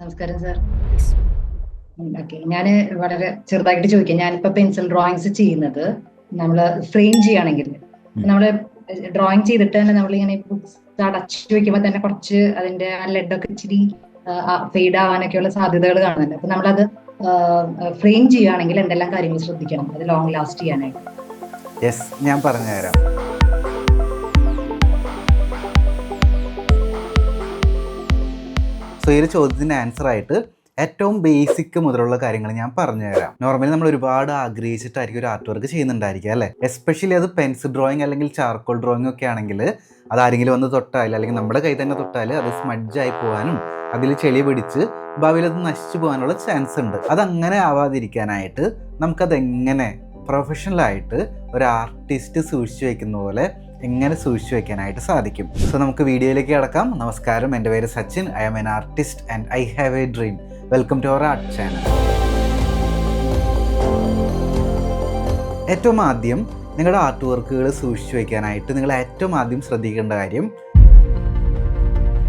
നമസ്കാരം sir. Okay ഞാൻ വളരെ ചെറുതായിട്ട് ചോദിക്കാം. ഞാനിപ്പോ പെൻസിൽ ഡ്രോയിങ്സ് ചെയ്യുന്നത് നമ്മൾ ഫ്രെയിം ചെയ്യുകയാണെങ്കിൽ നമ്മൾ ഡ്രോയിങ് ചെയ്തിട്ട് തന്നെ നമ്മൾ ഇങ്ങനെ ബുക്സ് അടച്ചു വെക്കുമ്പോൾ തന്നെ കുറച്ച് അതിന്റെ ആ ലെഡൊക്കെ ഇച്ചിരി ഫെയ്ഡ് ആവാനൊക്കെയുള്ള സാധ്യതകൾ കാണുന്നുണ്ട്. അപ്പൊ നമ്മളത് ഫ്രെയിം ചെയ്യുകയാണെങ്കിൽ എന്തെല്ലാം കാര്യങ്ങൾ ശ്രദ്ധിക്കണം? അത് ലോങ് ലാസ്റ്റ് ചെയ്യാനായിട്ട്. യെസ് ഞാൻ പറഞ്ഞുതരാം. സോ ഈ ഒരു ചോദ്യത്തിന് ആൻസർ ആയിട്ട് ഏറ്റവും ബേസിക് മുതലുള്ള കാര്യങ്ങൾ ഞാൻ പറഞ്ഞുതരാം. നോർമലി നമ്മൾ ഒരുപാട് ആഗ്രഹിച്ചിട്ടായിരിക്കും ഒരു ആർട്ട് വർക്ക് ചെയ്യുന്നുണ്ടായിരിക്കുക അല്ലേ? എസ്പെഷ്യലി അത് പെൻസിൽ ഡ്രോയിങ് അല്ലെങ്കിൽ ചാർക്കോൾ ഡ്രോയിങ് ഒക്കെ ആണെങ്കിൽ അത് ആരെങ്കിലും ഒന്ന് തൊട്ടാൽ അല്ലെങ്കിൽ നമ്മുടെ കൈ തന്നെ തൊട്ടാൽ അത് സ്മഡ്ജായി പോകാനും അതിൽ ചെളി പിടിച്ച് ഭാവിയിൽ അത് നശിച്ചു പോകാനുള്ള ചാൻസ് ഉണ്ട്. അതങ്ങനെ ആവാതിരിക്കാനായിട്ട് നമുക്കതെങ്ങനെ പ്രൊഫഷണലായിട്ട് ഒരു ആർട്ടിസ്റ്റ് സൂക്ഷിച്ചു വയ്ക്കുന്ന പോലെ എങ്ങനെ സൂക്ഷിച്ചു വെക്കാനായിട്ട് സാധിക്കും. സോ നമുക്ക് വീഡിയോയിലേക്ക് കിടക്കാം. നമസ്കാരം. എന്റെ പേര് Sachin. I am an artist and I have a dream welcome to our art channel ഏറ്റവും ആദ്യം നിങ്ങളുടെ ആർട്ട് വർക്കുകൾ സൂക്ഷിച്ചു വയ്ക്കാനായിട്ട് നിങ്ങൾ ഏറ്റവും ആദ്യം ശ്രദ്ധിക്കേണ്ട കാര്യം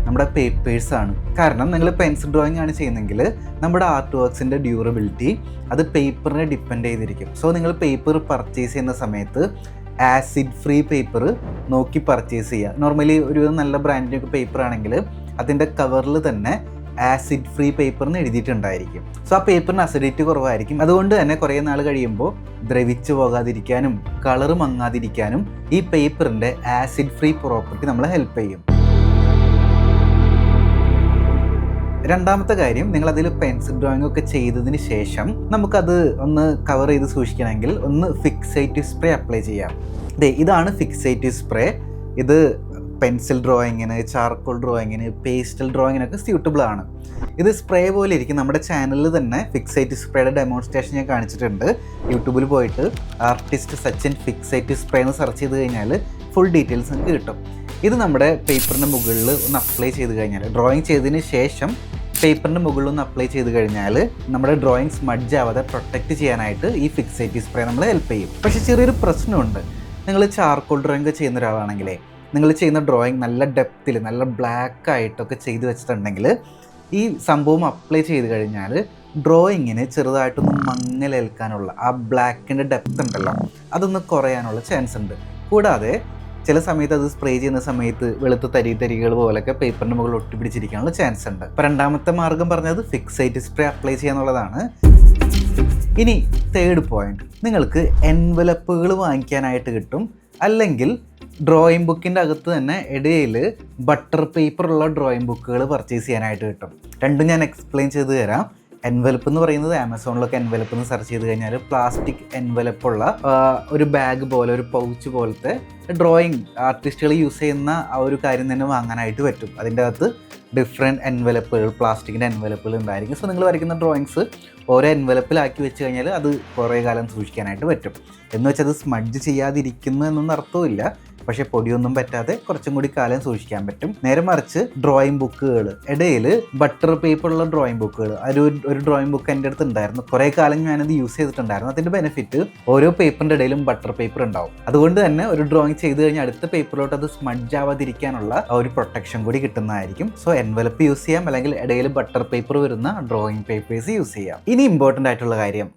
നമ്മുടെ പേപ്പേഴ്സ് ആണ്. കാരണം നിങ്ങൾ പെൻസിൽ ഡ്രോയിങ് ആണ് ചെയ്യുന്നതെങ്കിൽ നമ്മുടെ ആർട്ട് വർക്ക്സിന്റെ ഡ്യൂറബിലിറ്റി അത് പേപ്പറിനെ ഡിപ്പെൻഡ് ചെയ്തിരിക്കും. സോ നിങ്ങൾ പേപ്പർ പർച്ചേസ് ചെയ്യുന്ന സമയത്ത് ആസിഡ് ഫ്രീ പേപ്പർ നോക്കി പർച്ചേസ് ചെയ്യുക. നോർമലി ഒരു നല്ല ബ്രാൻഡിന്റെ പേപ്പർ ആണെങ്കിൽ അതിന്റെ കവറിൽ തന്നെ ആസിഡ് ഫ്രീ പേപ്പറിന് എഴുതിയിട്ടുണ്ടായിരിക്കും. സോ ആ പേപ്പറിന് അസിഡിറ്റി കുറവായിരിക്കും. അതുകൊണ്ട് തന്നെ കുറേ നാൾ കഴിയുമ്പോൾ ദ്രവിച്ചു പോകാതിരിക്കാനും കളർ മങ്ങാതിരിക്കാനും ഈ പേപ്പറിന്റെ ആസിഡ് ഫ്രീ പ്രോപ്പർട്ടി നമ്മളെ ഹെൽപ്പ് ചെയ്യും. രണ്ടാമത്തെ കാര്യം നിങ്ങൾ അതിൽ പെൻസിൽ ഡ്രോയിങ് ഒക്കെ ചെയ്തതിന് ശേഷം നമുക്കത് ഒന്ന് കവർ ചെയ്ത് സൂക്ഷിക്കണമെങ്കിൽ ഒന്ന് ഫിക്സേറ്റീവ് സ്പ്രേ അപ്ലൈ ചെയ്യാം. അതെ ഇതാണ് ഫിക്സേറ്റീവ് സ്പ്രേ ഇത് പെൻസിൽ ഡ്രോയിങ്ങിന് ചാർക്കോൾ ഡ്രോയിങ്ങിന് പേസ്റ്റൽ ഡ്രോയിങ്ങിനൊക്കെ സ്യൂട്ടബിൾ ആണ്. ഇത് സ്പ്രേ പോലെ ഇരിക്കും. നമ്മുടെ ചാനലിൽ തന്നെ ഫിക്സേറ്റീവ് സ്പ്രേയുടെ ഡെമോൺസ്ട്രേഷൻ ഞാൻ കാണിച്ചിട്ടുണ്ട്. യൂട്യൂബിൽ പോയിട്ട് ആർട്ടിസ്റ്റ് സച്ചിൻ ഫിക്സേറ്റീവ് സ്പ്രേ എന്ന് സെർച്ച് ചെയ്ത് കഴിഞ്ഞാൽ ഫുൾ ഡീറ്റെയിൽസ് നിങ്ങൾക്ക് കിട്ടും. ഇത് നമ്മുടെ പേപ്പറിന്റെ മുകളിൽ ഒന്ന് അപ്ലൈ ചെയ്ത് കഴിഞ്ഞാൽ ഡ്രോയിങ് ചെയ്തതിന് ശേഷം പേപ്പറിന്റെ മുകളിൽ നിന്ന് അപ്ലൈ ചെയ്ത് കഴിഞ്ഞാൽ നമ്മുടെ ഡ്രോയിങ് സ്മഡ്ജ് ആവാതെ പ്രൊട്ടക്റ്റ് ചെയ്യാനായിട്ട് ഈ ഫിക്സേറ്റീവ് സ്പ്രേ നമ്മൾ ഹെൽപ്പ് ചെയ്യും. പക്ഷേ ചെറിയൊരു പ്രശ്നമുണ്ട്. നിങ്ങൾ ചാർക്കോൾ ഡ്രോയിങ് ചെയ്യുന്ന ഒരാളാണെങ്കിലേ നിങ്ങൾ ചെയ്യുന്ന ഡ്രോയിങ് നല്ല ഡെപ്തിൽ നല്ല ബ്ലാക്ക് ആയിട്ടൊക്കെ ചെയ്ത് വെച്ചിട്ടുണ്ടെങ്കിൽ ഈ സംഭവം അപ്ലൈ ചെയ്ത് കഴിഞ്ഞാൽ ഡ്രോയിങ്ങിന് ചെറുതായിട്ടൊന്ന് മങ്ങലേൽക്കാനുള്ള ആ ബ്ലാക്കിന്റെ ഡെപ്ത് ഉണ്ടല്ലോ അതൊന്ന് കുറയാനുള്ള ചാൻസ് ഉണ്ട്. കൂടാതെ ചില സമയത്ത് അത് സ്പ്രേ ചെയ്യുന്ന സമയത്ത് വെളുത്ത തരി തരികൾ പോലൊക്കെ പേപ്പറിന് മുകളിൽ ഒട്ടിപ്പിടിച്ചിരിക്കാനുള്ള ചാൻസ് ഉണ്ട്. ഇപ്പം രണ്ടാമത്തെ മാർഗം പറഞ്ഞത് ഫിക്സൈറ്റ് സ്പ്രേ അപ്ലൈ ചെയ്യാന്നുള്ളതാണ് ഇനി തേർഡ് പോയിന്റ് നിങ്ങൾക്ക് എൻവലപ്പുകൾ വാങ്ങിക്കാനായിട്ട് കിട്ടും. അല്ലെങ്കിൽ ഡ്രോയിങ് ബുക്കിന്റെ അകത്ത് തന്നെ ഇടയിൽ ബട്ടർ പേപ്പറുള്ള ഡ്രോയിങ് ബുക്കുകൾ പർച്ചേസ് ചെയ്യാനായിട്ട് കിട്ടും. രണ്ടും ഞാൻ എക്സ്പ്ലെയിൻ ചെയ്ത് തരാം. എൻവലപ്പ് എന്ന് പറയുന്നത് ആമസോണിലൊക്കെ എൻവലപ്പ് എന്ന് സെർച്ച് ചെയ്ത് കഴിഞ്ഞാൽ പ്ലാസ്റ്റിക് എൻവലപ്പുള്ള ഒരു ബാഗ് പോലെ ഒരു പൗച്ച് പോലത്തെ ഡ്രോയിങ് ആർട്ടിസ്റ്റുകൾ യൂസ് ചെയ്യുന്ന ആ ഒരു കാര്യം തന്നെ വാങ്ങാനായിട്ട് പറ്റും. അതിന്റെ അകത്ത് ഡിഫറെന്റ് എൻവലപ്പുകൾ പ്ലാസ്റ്റിക്കിന്റെ എൻവലപ്പുകൾ ഉണ്ടായിരിക്കും. സോ നിങ്ങൾ വരയ്ക്കുന്ന ഡ്രോയിങ്സ് ഓരോ എൻവലപ്പിലാക്കി വെച്ച് കഴിഞ്ഞാൽ അത് കുറേ കാലം സൂക്ഷിക്കാനായിട്ട് പറ്റും. എന്ന് വെച്ചാൽ അത് സ്മഡ്ജ് ചെയ്യാതിരിക്കുന്നു എന്നൊന്നും അർത്ഥമില്ല പക്ഷേ പൊടിയൊന്നും പറ്റാതെ കുറച്ചും കൂടി കാലം സൂക്ഷിക്കാൻ പറ്റും. നേരെ മറിച്ച് ഡ്രോയിങ് ബുക്കുകൾ ഇടയിൽ ബട്ടർ പേപ്പർ ഉള്ള ഡ്രോയിങ് ബുക്കുകൾ ഒരു ഒരു ഡ്രോയിങ് ബുക്ക് എന്റെ അടുത്ത് ഉണ്ടായിരുന്നു. കുറേ കാലം ഞാനത് യൂസ് ചെയ്തിട്ടുണ്ടായിരുന്നു. അതിന്റെ ബെനിഫിറ്റ് ഓരോ പേപ്പറിന്റെ ഇടയിലും ബട്ടർ പേപ്പർ ഉണ്ടാവും. അതുകൊണ്ട് തന്നെ ഒരു ഡ്രോയിങ് ചെയ്ത് കഴിഞ്ഞാൽ അടുത്ത പേപ്പറിലോട്ട് അത് സ്മഡ്ജ് ആവാതിരിക്കാനുള്ള ഒരു പ്രൊട്ടക്ഷൻ കൂടി കിട്ടുന്നതായിരിക്കും. സോ എൻവലപ്പ് യൂസ് ചെയ്യാം. അല്ലെങ്കിൽ ഇടയിൽ ബട്ടർ പേപ്പർ വരുന്ന ഡ്രോയിങ് പേപ്പേഴ്സ് യൂസ് ചെയ്യാം. ഇനി ഇമ്പോർട്ടന്റ് ആയിട്ടുള്ള കാര്യം.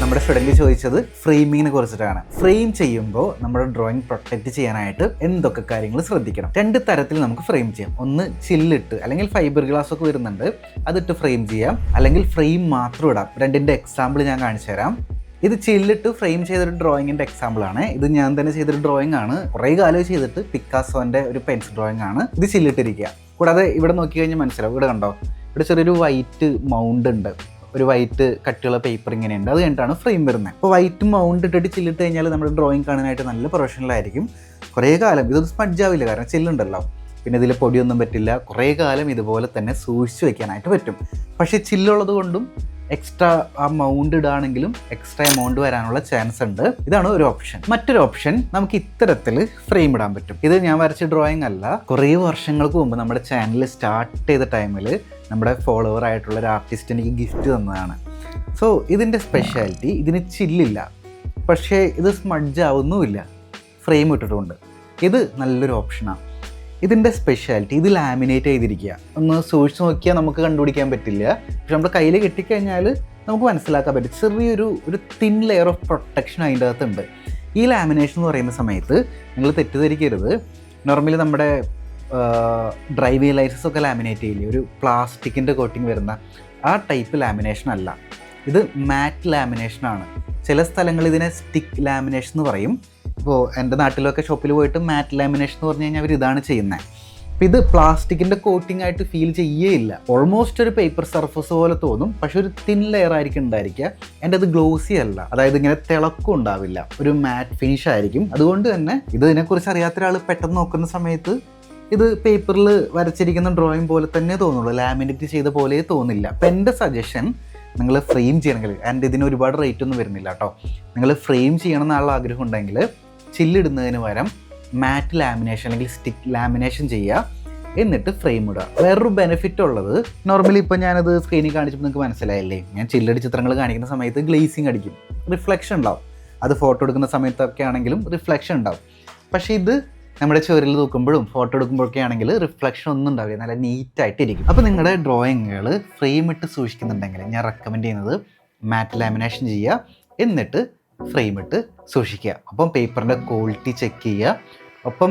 നമ്മുടെ ഫ്രണ്ട് ചോദിച്ചത് ഫ്രെയിമിങ്ങിനെ കുറിച്ചിട്ടാണ്. ഫ്രെയിം ചെയ്യുമ്പോൾ നമ്മുടെ ഡ്രോയിങ് പ്രൊട്ടക്റ്റ് ചെയ്യാനായിട്ട് എന്തൊക്കെ കാര്യങ്ങൾ ശ്രദ്ധിക്കണം? രണ്ട് തരത്തിൽ നമുക്ക് ഫ്രെയിം ചെയ്യാം. ഒന്ന് ചില്ലിട്ട് അല്ലെങ്കിൽ ഫൈബർ ഗ്ലാസ് ഒക്കെ വരുന്നുണ്ട് അതിട്ട് ഫ്രെയിം ചെയ്യാം. അല്ലെങ്കിൽ ഫ്രെയിം മാത്രം ഇടാം. രണ്ടിന്റെ എക്സാമ്പിൾ ഞാൻ കാണിച്ചു തരാം. ഇത് ചില്ലിട്ട് ഫ്രെയിം ചെയ്തൊരു ഡ്രോയിങ്ങിന്റെ എക്സാമ്പിൾ ആണ്. ഇത് ഞാൻ തന്നെ ചെയ്തൊരു ഡ്രോയിങ് ആണ്. കുറേ കാലം ചെയ്തിട്ട് പിക്കാസോന്റെ ഒരു പെൻസിൽ ഡ്രോയിങ് ആണ് ഇത് ചില്ലിട്ടിരിക്കുക കൂടാതെ ഇവിടെ നോക്കി കഴിഞ്ഞാൽ മനസ്സിലാവും. ഇവിടെ കണ്ടോ? ഇവിടെ ചെറിയൊരു വൈറ്റ് മൗണ്ട് ഉണ്ട്. ഒരു വൈറ്റ് കട്ടിയുള്ള പേപ്പർ ഇങ്ങനെയുണ്ട്. അത് കഴിഞ്ഞിട്ടാണ് ഫ്രെയിം വരുന്നത്. അപ്പോൾ വൈറ്റ് മൗണ്ട് ഇട്ടിട്ട് ചില്ലിട്ട് കഴിഞ്ഞാൽ നമ്മുടെ ഡ്രോയിങ് കാണാനായിട്ട് നല്ല പ്രൊഫഷണൽ ആയിരിക്കും. കുറേ കാലം ഇതൊന്നും സ്പഡ്ജാവില്ല കാരണം ചില്ലുണ്ടല്ലോ പിന്നെ ഇതിൽ പൊടിയൊന്നും പറ്റില്ല. കുറേ കാലം ഇതുപോലെ തന്നെ സൂക്ഷിച്ചു വെക്കാനായിട്ട് പറ്റും. പക്ഷേ ചില്ലുള്ളത് കൊണ്ടും എക്സ്ട്രാ എമൗണ്ട് ഇടുകയാണെങ്കിലും എക്സ്ട്രാ എമൗണ്ട് വരാനുള്ള ചാൻസ് ഉണ്ട്. ഇതാണ് ഒരു ഓപ്ഷൻ മറ്റൊരു ഓപ്ഷൻ നമുക്ക് ഇത്തരത്തിൽ ഫ്രെയിം ഇടാൻ പറ്റും. ഇത് ഞാൻ വരച്ച ഡ്രോയിങ് അല്ല. കുറേ വർഷങ്ങൾക്ക് മുമ്പ് നമ്മുടെ ചാനൽ സ്റ്റാർട്ട് ചെയ്ത ടൈമിൽ നമ്മുടെ ഫോളോവർ ആയിട്ടുള്ള ഒരു ആർട്ടിസ്റ്റ് എനിക്ക് ഗിഫ്റ്റ് തന്നതാണ്. സോ ഇതിന്റെ സ്പെഷ്യാലിറ്റി ഇതിന് ചില്ലില്ല പക്ഷേ ഇത് സ്മഡ്ജ് ആവുന്നുമില്ല. ഫ്രെയിം ഇട്ടിട്ടുണ്ട്. ഇത് നല്ലൊരു ഓപ്ഷനാണ് ഇതിന്റെ സ്പെഷ്യാലിറ്റി ഇത് ലാമിനേറ്റ് ചെയ്തിരിക്കുക. ഒന്ന് സൂക്ഷിച്ച് നോക്കിയാൽ നമുക്ക് കണ്ടുപിടിക്കാൻ പറ്റില്ല. പക്ഷെ നമ്മുടെ കയ്യിൽ കിട്ടിക്കഴിഞ്ഞാൽ നമുക്ക് മനസ്സിലാക്കാൻ പറ്റും. ചെറിയൊരു ഒരു തിൻ ലെയർ ഓഫ് പ്രൊട്ടക്ഷൻ അതിന്റെ അകത്തുണ്ട്. ഈ ലാമിനേഷൻ എന്ന് പറയുന്ന സമയത്ത് നിങ്ങൾ തെറ്റിദ്ധരിക്കരുത്. നോർമലി നമ്മുടെ ഡ്രൈവിംഗ് ലൈസൻസ് ഒക്കെ ലാമിനേറ്റ് ചെയ്യില്ലേ? ഒരു പ്ലാസ്റ്റിക്കിന്റെ കോട്ടിങ് വരുന്ന ആ ടൈപ്പ് ലാമിനേഷൻ അല്ല. ഇത് മാറ്റ് ലാമിനേഷനാണ് ചില സ്ഥലങ്ങളിൽ ഇതിനെ സ്റ്റിക്ക് ലാമിനേഷൻ എന്ന് പറയും. ഇപ്പോൾ എന്റെ നാട്ടിലൊക്കെ ഷോപ്പിൽ പോയിട്ട് മാറ്റ് ലാമിനേഷൻ എന്ന് പറഞ്ഞു കഴിഞ്ഞാൽ അവർ ഇതാണ് ചെയ്യുന്നത് അപ്പോൾ ഇത് പ്ലാസ്റ്റിക്കിന്റെ കോട്ടിംഗ് ആയിട്ട് ഫീൽ ചെയ്യേയില്ല. ഓൾമോസ്റ്റ് ഒരു പേപ്പർ സർഫസ് പോലെ തോന്നും. പക്ഷെ ഒരു തിൻ ലെയർ ആയിരിക്കും ഉണ്ടായിരിക്കുക. എന്റെ അത് ഗ്ലോസി അല്ല. അതായത് ഇങ്ങനെ തിളക്കം ഉണ്ടാവില്ല. ഒരു മാറ്റ് ഫിനിഷ് ആയിരിക്കും. അതുകൊണ്ട് തന്നെ ഇത് ഇതിനെക്കുറിച്ച് അറിയാത്ത ഒരാൾ പെട്ടെന്ന് നോക്കുന്ന സമയത്ത് ഇത് പേപ്പറിൽ വരച്ചിരിക്കുന്ന ഡ്രോയിങ് പോലെ തന്നെ തോന്നുള്ളൂ. ലാമിനേറ്റ് ചെയ്ത പോലെ തോന്നില്ല. അപ്പം എന്റെ സജഷൻ നിങ്ങൾ ഫ്രെയിം ചെയ്യണമെങ്കിൽ ആൻഡ് ഇതിന് ഒരുപാട് റേറ്റ് ഒന്നും വരുന്നില്ല കേട്ടോ. നിങ്ങൾ ഫ്രെയിം ചെയ്യണം എന്നുള്ള ആഗ്രഹം ഉണ്ടെങ്കിൽ ചില്ലിടുന്നതിന് പകരം മാറ്റ് ലാമിനേഷൻ അല്ലെങ്കിൽ സ്റ്റിക്ക് ലാമിനേഷൻ ചെയ്യുക. എന്നിട്ട് ഫ്രെയിം ഇടുക. വേറൊരു ബെനിഫിറ്റ് ഉള്ളത് നോർമലി ഇപ്പോൾ ഞാനത് സ്ക്രീനിൽ കാണിച്ചപ്പോൾ നിങ്ങൾക്ക് മനസ്സിലായില്ലേ? ഞാൻ ചില്ലടി ചിത്രങ്ങൾ കാണിക്കുന്ന സമയത്ത് ഗ്ലേസിങ് അടിക്കും. റിഫ്ലക്ഷൻ ഉണ്ടാവും. അത് ഫോട്ടോ എടുക്കുന്ന സമയത്തൊക്കെ ആണെങ്കിലും റിഫ്ലക്ഷൻ ഉണ്ടാവും. പക്ഷേ ഇത് നമ്മുടെ ചുവരിൽ തൂക്കുമ്പോഴും ഫോട്ടോ എടുക്കുമ്പോഴൊക്കെ ആണെങ്കിൽ റിഫ്ലക്ഷൻ ഒന്നും ഉണ്ടാവില്ല. നല്ല നീറ്റായിട്ട് ഇരിക്കും അപ്പോൾ നിങ്ങളുടെ ഡ്രോയിങ്ങുകൾ ഫ്രെയിം ഇട്ട് സൂക്ഷിക്കുന്നുണ്ടെങ്കിൽ ഞാൻ റെക്കമെൻഡ് ചെയ്യുന്നത് മാറ്റ് ലാമിനേഷൻ ചെയ്യുക. എന്നിട്ട് ഫ്രെയിം ഇട്ട് സൂക്ഷിക്കുക. അപ്പം പേപ്പറിന്റെ ക്വാളിറ്റി ചെക്ക് ചെയ്യുക. ഒപ്പം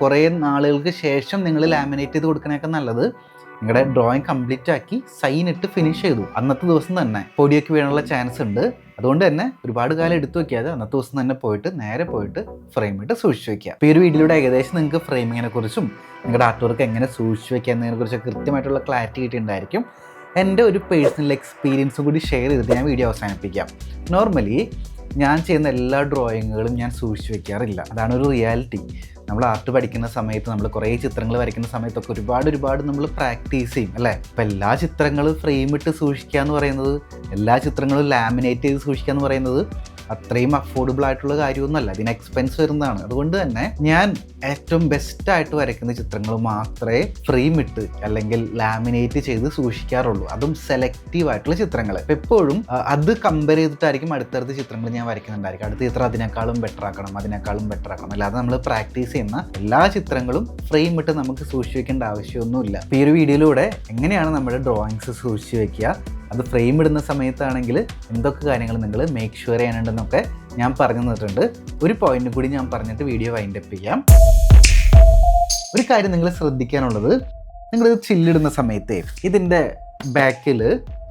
കുറേ നാളുകൾക്ക് ശേഷം നിങ്ങൾ ലാമിനേറ്റ് ചെയ്ത് കൊടുക്കണേക്കാൾ നല്ലത് നിങ്ങളുടെ ഡ്രോയിങ് കംപ്ലീറ്റ് ആക്കി സൈൻ ഇട്ട് ഫിനിഷ് ചെയ്തു. അന്നത്തെ ദിവസം തന്നെ പൊടിയൊക്കെ വീണുള്ള ചാൻസ് ഉണ്ട്. അതുകൊണ്ട് തന്നെ ഒരുപാട് കാലം എടുത്തു വയ്ക്കാതെ അന്നത്തെ ദിവസം തന്നെ പോയിട്ട് നേരെ പോയിട്ട് ഫ്രെയിം ഇട്ട് സൂക്ഷിച്ച് വയ്ക്കുക അപ്പോൾ ഈ ഒരു വീഡിയോയുടെ ഏകദേശം നിങ്ങൾക്ക് ഫ്രെയിമിങ്ങിനെ കുറിച്ചും നിങ്ങളുടെ ആർട്ട് വർക്ക് എങ്ങനെ സൂക്ഷിച്ച് വയ്ക്കുക എന്നതിനെ കുറിച്ച് കൃത്യമായിട്ടുള്ള ക്ലാരിറ്റി കിട്ടിയിട്ടുണ്ടായിരിക്കും. എന്റെ ഒരു പേഴ്സണൽ എക്സ്പീരിയൻസും കൂടി ഷെയർ ചെയ്തിട്ട് ഞാൻ വീഡിയോ അവസാനിപ്പിക്കാം. നോർമലി ഞാൻ ചെയ്യുന്ന എല്ലാ ഡ്രോയിങ്ങുകളും ഞാൻ സൂക്ഷിച്ചു വെക്കാറില്ല. അതാണ് ഒരു റിയാലിറ്റി നമ്മൾ ആർട്ട് പഠിക്കുന്ന സമയത്ത് നമ്മൾ കുറേ ചിത്രങ്ങൾ വരയ്ക്കുന്ന സമയത്തൊക്കെ ഒരുപാട് ഒരുപാട് നമ്മൾ പ്രാക്ടീസ് ചെയ്യും അല്ലേ? അപ്പം എല്ലാ ചിത്രങ്ങളും ഫ്രെയിം ഇട്ട് സൂക്ഷിക്കുക എന്ന് പറയുന്നത് എല്ലാ ചിത്രങ്ങളും ലാമിനേറ്റ് ചെയ്ത് സൂക്ഷിക്കുക എന്ന് പറയുന്നത് അത്രയും അഫോർഡബിൾ ആയിട്ടുള്ള കാര്യമൊന്നുമല്ല. ഇതിന് എക്സ്പെൻസ് വരുന്നതാണ്. അതുകൊണ്ട് തന്നെ ഞാൻ ഏറ്റവും ബെസ്റ്റ് ആയിട്ട് വരയ്ക്കുന്ന ചിത്രങ്ങൾ മാത്രമേ ഫ്രെയിം ഇട്ട് അല്ലെങ്കിൽ ലാമിനേറ്റ് ചെയ്ത് സൂക്ഷിക്കാറുള്ളൂ. അതും സെലക്റ്റീവ് ആയിട്ടുള്ള ചിത്രങ്ങൾ. എപ്പോഴും അത് കമ്പയർ ചെയ്തിട്ടായിരിക്കും അടുത്തടുത്ത ചിത്രങ്ങൾ ഞാൻ വരയ്ക്കുന്നുണ്ടായിരിക്കും. അടുത്ത ചിത്രം അതിനേക്കാളും ബെറ്റർ ആക്കണം അതിനേക്കാളും ബെറ്റർ ആക്കണം. അല്ലാതെ നമ്മൾ പ്രാക്ടീസ് ചെയ്യുന്ന എല്ലാ ചിത്രങ്ങളും ഫ്രെയിം ഇട്ട് നമുക്ക് സൂക്ഷിക്കേണ്ട ആവശ്യമൊന്നുമില്ല. ഈ ഒരു വീഡിയോയിലൂടെ എങ്ങനെയാണ് നമ്മുടെ ഡ്രോയിങ്സ് സൂക്ഷിച്ച് വെക്കുക? അത് ഫ്രെയിം ഇടുന്ന സമയത്താണെങ്കിൽ എന്തൊക്കെ കാര്യങ്ങൾ നിങ്ങൾ മേക്ക് ഷുവർ ചെയ്യാനുണ്ടെന്നൊക്കെ ഞാൻ പറഞ്ഞു തന്നിട്ടുണ്ട്. ഒരു പോയിന്റ് കൂടി ഞാൻ പറഞ്ഞിട്ട് വീഡിയോ വൈൻഡ് അപ്പ് ചെയ്യാം. ഒരു കാര്യം നിങ്ങൾ ശ്രദ്ധിക്കാനുള്ളത് നിങ്ങളിത് ചില്ലിടുന്ന സമയത്ത് ഇതിന്റെ ബാക്കിൽ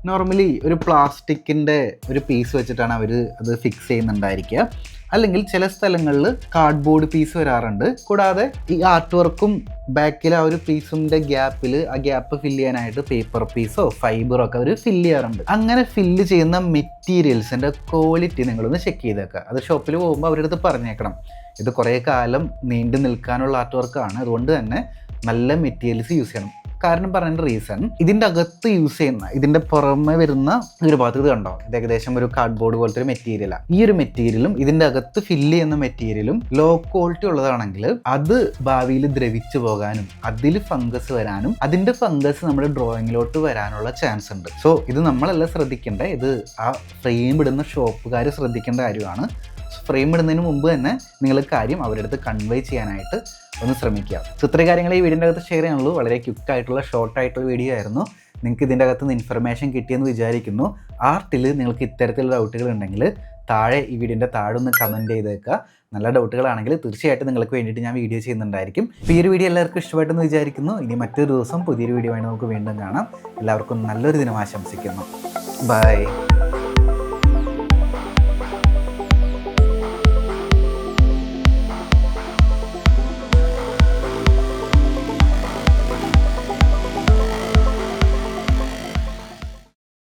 നോർമലി ഒരു പ്ലാസ്റ്റിക്കിന്റെ ഒരു പീസ് വെച്ചിട്ടാണ് അവർ അത് ഫിക്സ് ചെയ്യുന്നുണ്ടായിരിക്കുക. അല്ലെങ്കിൽ ചില സ്ഥലങ്ങളിൽ കാർഡ്ബോർഡ് പീസ് വരാറുണ്ട്. കൂടാതെ ഈ ആർട്ട് വർക്കും ബാക്കിൽ ആ ഒരു പീസിന്റെ ഗ്യാപ്പിൽ ആ ഗ്യാപ്പ് ഫില്ല് ചെയ്യാനായിട്ട് പേപ്പർ പീസോ ഫൈബറോ ഒക്കെ അവർ ഫില്ല് ചെയ്യാറുണ്ട്. അങ്ങനെ ഫില്ല് ചെയ്യുന്ന മെറ്റീരിയൽസിന്റെ ക്വാളിറ്റി നിങ്ങളൊന്ന് ചെക്ക് ചെയ്തേക്കുക അത് ഷോപ്പിൽ പോകുമ്പോൾ അവരുടെ അടുത്ത് പറഞ്ഞേക്കണം. ഇത് കുറേ കാലം നീണ്ടു നിൽക്കാനുള്ള ആർട്ട് വർക്കാണ് അതുകൊണ്ട് തന്നെ നല്ല മെറ്റീരിയൽസ് യൂസ് ചെയ്യണം. കാരണം പറയുന്ന റീസൺ ഇതിന്റെ അകത്ത് യൂസ് ചെയ്യുന്ന ഇതിന്റെ പുറമെ വരുന്ന ഒരു ഭാഗത്ത് ഇത് കണ്ടോ? ഇത് ഏകദേശം ഒരു കാർഡ്ബോർഡ് പോലത്തെ ഒരു മെറ്റീരിയലാണ് ഈ ഒരു മെറ്റീരിയലും ഇതിന്റെ അകത്ത് ഫില്ല് ചെയ്യുന്ന മെറ്റീരിയലും ലോ ക്വാളിറ്റി ഉള്ളതാണെങ്കിൽ അത് ഭാവിയിൽ ദ്രവിച്ചു പോകാനും അതിൽ ഫംഗസ് വരാനും അതിന്റെ ഫംഗസ് നമ്മുടെ ഡ്രോയിങ്ങിലോട്ട് വരാനുള്ള ചാൻസ് ഉണ്ട്. സോ ഇത് നമ്മളല്ല ശ്രദ്ധിക്കേണ്ട ഇത് ആ ഫ്രെയിം ഇടുന്ന ഷോപ്പുകാർ ശ്രദ്ധിക്കേണ്ട കാര്യമാണ്. ഫ്രെയിം ഇടുന്നതിന് മുമ്പ് തന്നെ നിങ്ങൾ കാര്യം അവരുടെ അടുത്ത് കൺവേ ചെയ്യാനായിട്ട് ഒന്ന് ശ്രമിക്കുക. സോ ഇത്രയും കാര്യങ്ങൾ ഈ വീടിന്റെ അകത്ത് ഷെയർ ചെയ്യാനുള്ളൂ. വളരെ ക്വിക്ക് ആയിട്ടുള്ള ഷോർട്ട് ആയിട്ടുള്ള വീഡിയോ ആയിരുന്നു. നിങ്ങൾക്ക് ഇതിന്റെ അകത്ത് നിന്ന് ഇൻഫർമേഷൻ കിട്ടിയെന്ന് വിചാരിക്കുന്നു. ആർട്ടിൽ നിങ്ങൾക്ക് ഇത്തരത്തിലുള്ള ഡൗട്ടുകൾ ഉണ്ടെങ്കിൽ താഴെ ഈ വീഡിയോന്റെ താഴെ ഒന്ന് കമന്റ് ചെയ്തേക്കുക. നല്ല ഡൗട്ടുകളാണെങ്കിൽ തീർച്ചയായിട്ടും നിങ്ങൾക്ക് വേണ്ടിയിട്ട് ഞാൻ വീഡിയോ ചെയ്യുന്നുണ്ടായിരിക്കും. അപ്പോൾ ഈ ഒരു വീഡിയോ എല്ലാവർക്കും ഇഷ്ടപ്പെട്ടെന്ന് വിചാരിക്കുന്നു. ഇനി മറ്റൊരു ദിവസം പുതിയൊരു വീഡിയോ ആയി നമുക്ക് വീണ്ടും കാണാം. എല്ലാവർക്കും നല്ലൊരു ദിനം ആശംസിക്കുന്നു. ബൈ